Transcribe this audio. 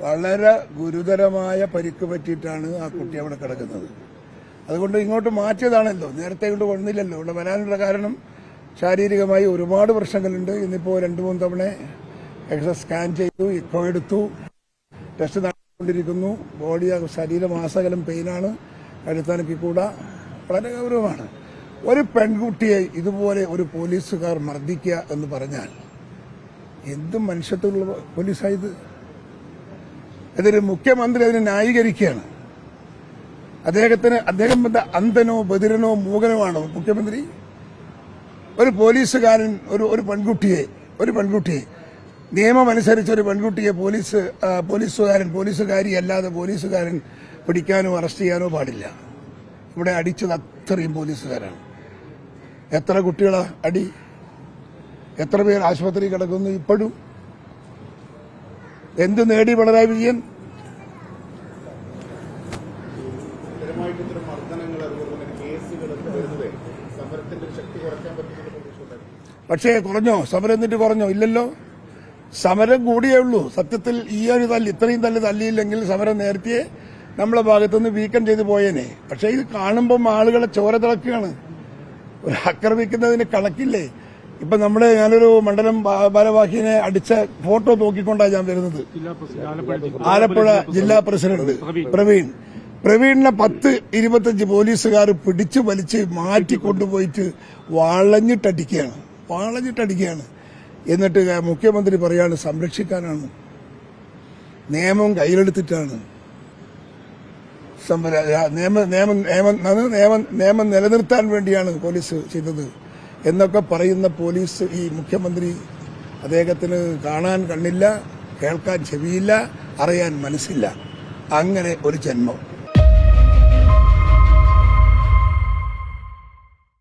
വളരെ ഗുരുതരമായ പരിക്ക് പറ്റിയിട്ടാണ് ആ കുട്ടി അവിടെ കിടക്കുന്നത്. അതുകൊണ്ട് ഇങ്ങോട്ട് മാറ്റിയതാണല്ലോ. നേരത്തെ ഇങ്ങോട്ട് വന്നില്ലല്ലോ. ഇവിടെ വരാനുള്ള കാരണം ശാരീരികമായി ഒരുപാട് പ്രശ്നങ്ങളുണ്ട്. ഇന്നിപ്പോൾ രണ്ട് മൂന്ന് തവണ എക്സ്റേ സ്കാൻ ചെയ്തു ഇക്കോ എടുത്തു. ടെസ്റ്റ് നടത്തിക്കൊണ്ടിരിക്കുന്നു ബോഡി ശരീരമാസകലം പെയിനാണ്. കഴുത്താനക്കി കൂടെ. വളരെ ഗൗരവമാണ്. ഒരു പെൺകുട്ടിയെ ഇതുപോലെ ഒരു പോലീസുകാർ മർദ്ദിക്കുക എന്ന് പറഞ്ഞാൽ എന്തും മനുഷ്യത്വമുള്ള പോലീസായത് ഇതൊരു മുഖ്യമന്ത്രി അതിനെ ന്യായീകരിക്കുകയാണ്. അദ്ദേഹത്തിന് അദ്ദേഹം അന്ധനോ ബദിരനോ മൂകനോ ആണോ മുഖ്യമന്ത്രി? ഒരു പോലീസുകാരൻ ഒരു ഒരു പെൺകുട്ടിയെ ഒരു പെൺകുട്ടിയെ നിയമമനുസരിച്ച് ഒരു പെൺകുട്ടിയെ പോലീസ് പോലീസുകാരൻ പോലീസുകാരി അല്ലാതെ പോലീസുകാരൻ പിടിക്കാനോ അറസ്റ്റ് ചെയ്യാനോ പാടില്ല. ഇവിടെ അടിച്ചത് അത്രയും പോലീസുകാരാണ്. എത്ര കുട്ടികളാ അടി? എത്ര പേർ ആശുപത്രി കിടക്കുന്നു ഇപ്പോഴും? എന്ത് നേടി പിണറായി വിജയൻ? പക്ഷേ കുറഞ്ഞോ? സമരം എന്നിട്ട് കുറഞ്ഞോ? ഇല്ലല്ലോ. സമരം കൂടിയേ ഉള്ളൂ. സത്യത്തിൽ ഈ ഒരു തല്ല് ഇത്രയും തല്ല് തല്ലിയില്ലെങ്കിൽ സമരം നേരത്തെ നമ്മളെ ഭാഗത്തുനിന്ന് വീക്കം ചെയ്തു പോയേനെ. പക്ഷേ ഇത് കാണുമ്പം ആളുകളെ ചോര തിളക്കുകയാണ്. ഒരു ആക്രമിക്കുന്നതിന് കണക്കില്ലേ? ഇപ്പൊ നമ്മുടെ ഞാനൊരു മണ്ഡലം ഭാരവാഹിനെ അടിച്ച ഫോട്ടോ നോക്കിക്കൊണ്ടാണ് ഞാൻ വരുന്നത്. ആലപ്പുഴ ജില്ലാ പ്രസിഡന്റ് പ്രവീൺ. പ്രവീണിനെ പത്ത് ഇരുപത്തഞ്ച് പോലീസുകാർ പിടിച്ചു വലിച്ച് മാറ്റി കൊണ്ടുപോയിട്ട് വളഞ്ഞിട്ടടിക്കുകയാണ്. വളഞ്ഞിട്ടടിക്കുകയാണ്. എന്നിട്ട് മുഖ്യമന്ത്രി പറയാണ് സംരക്ഷിക്കാനാണ്. നിയമം കയ്യിലെടുത്തിട്ടാണ്. നിയമം നിയമം നിയമം നിയമം നിലനിർത്താൻ വേണ്ടിയാണ് പോലീസ് ചെയ്തത്. എന്നൊക്കെ പറയുന്ന പോലീസ് ഈ മുഖ്യമന്ത്രി അദ്ദേഹത്തിന് കാണാൻ കണ്ണില്ല കേൾക്കാൻ ചെവിയില്ല അറിയാൻ മനസ്സില്ല. അങ്ങനെ ഒരു ജന്മം.